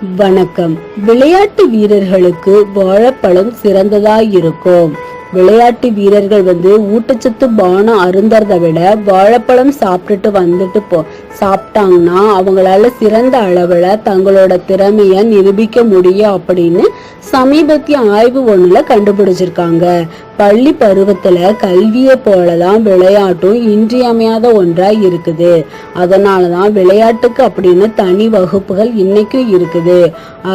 வணக்கம். விளையாட்டு வீரர்களுக்கு வாழைப்பழம் சிறந்ததாயிருக்கும். விளையாட்டு வீரர்கள் வந்து ஊட்டச்சத்து பானம் அருந்தறதை விட வாழைப்பழம் சாப்பிட்டுட்டு வந்துட்டு போ சாப்பிட்டாங்கன்னா அவங்களால சிறந்த அளவில் தங்களோட திறமைய நிரூபிக்க முடியும் அப்படின்னு சமீபத்திய ஆய்வு ஒண்ணுல கண்டுபிடிச்சிருக்காங்க. பள்ளி பருவத்துல கல்வியை போலதான் விளையாட்டும் இன்றியமையாத ஒன்றா இருக்குது. அதனாலதான் விளையாட்டுக்கு அப்படின்னு தனி வகுப்புகள் இன்னைக்கும் இருக்குது.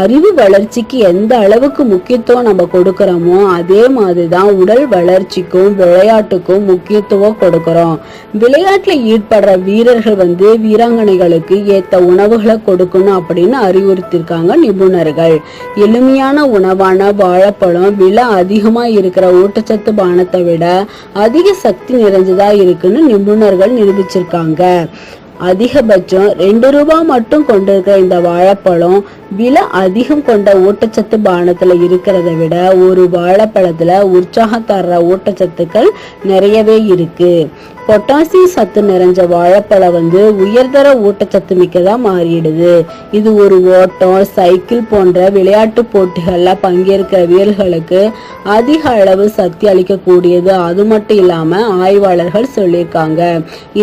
அறிவு வளர்ச்சிக்கு எந்த அளவுக்கு முக்கியத்துவம் நம்ம கொடுக்கறோமோ அதே மாதிரிதான் உடல் வளர்ச்சிக்கும் விளையாட்டுக்கும் முக்கியத்துவம் கொடுக்கறோம். விளையாட்டுல ஈடுபடுற வீரர்கள் வந்து வீராங்கனைகளுக்கு ஏத்த உணவுகளை கொடுக்கணும் அப்படின்னு அறிவுறுத்திருக்காங்க நிபுணர்கள். எளிமையான உணவான வாழைப்பழம் விலை அதிகமா இருக்கிற ஊட்டச்சத்து பானத்தை விட அதிக சக்தி நிறைஞ்சதா இருக்குன்னு நிபுணர்கள் நிரூபிச்சிருக்காங்க. அதிகபட்சம் ரெண்டு ரூபா மட்டும் கொண்டிருக்கிற இந்த வாழைப்பழம் விலை அதிகம் கொண்ட ஊட்டச்சத்து பானத்துல இருக்கிறத விட ஒரு வாழைப்பழத்துல உற்சாகம் தர்ற ஊட்டச்சத்துக்கள் நிறையவே இருக்கு. பொட்டாசியம் சத்து நிறைஞ்ச வாழைப்பழம் வந்து உயர்தர ஊட்டச்சத்து மிக்கதா மாறிடுது. இது ஒரு ஓட்டம் சைக்கிள் போன்ற விளையாட்டு போட்டிகள்ல பங்கேற்கிற வீரர்களுக்கு அதிக அளவு சக்தி அளிக்கக்கூடியது. அது மட்டும் இல்லாம ஆய்வாளர்கள் சொல்லியிருக்காங்க.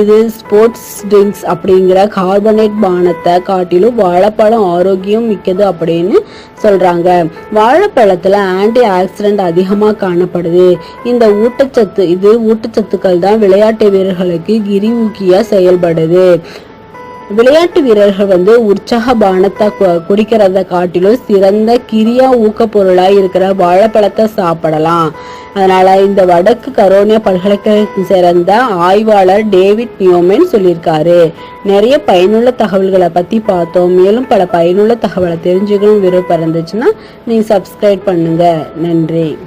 இது ஸ்போர்ட்ஸ் ட்ரிங்க்ஸ் அப்படிங்கிற கார்பனேட் பானத்தை காட்டிலும் வாழைப்பழம் ஆரோக்கியம் மிக்கது அப்படின்னு சொல்றாங்க. வாழைப்பழத்துல ஆன்டி ஆக்சிடென்ட் அதிகமா காணப்படுது. இந்த ஊட்டச்சத்து இது ஊட்டச்சத்துக்கள் தான் விளையாட்டு வீரர்களுக்கு கிரிமூக்கியா செயல்படுது. விளையாட்டு வீரர்கள் வந்து உற்சாக பானத்தை கு- குடிக்கிறத காட்டிலும் சிறந்த கிரியா ஊக்க பொருளாக இருக்கிற வாழைப்பழத்தை சாப்பிடலாம். அதனால இந்த வடக்கு கரோனியா பல்கலைக்கழகத்தை சேர்ந்த ஆய்வாளர் டேவிட் நியோமென் சொல்லியிருக்காரு. நிறைய பயனுள்ள தகவல்களை பத்தி பார்த்தோம். மேலும் பல பயனுள்ள தகவலை தெரிஞ்சுக்கணும் விருப்பம் இருந்துச்சுன்னா நீங்க சப்ஸ்கிரைப் பண்ணுங்க. நன்றி.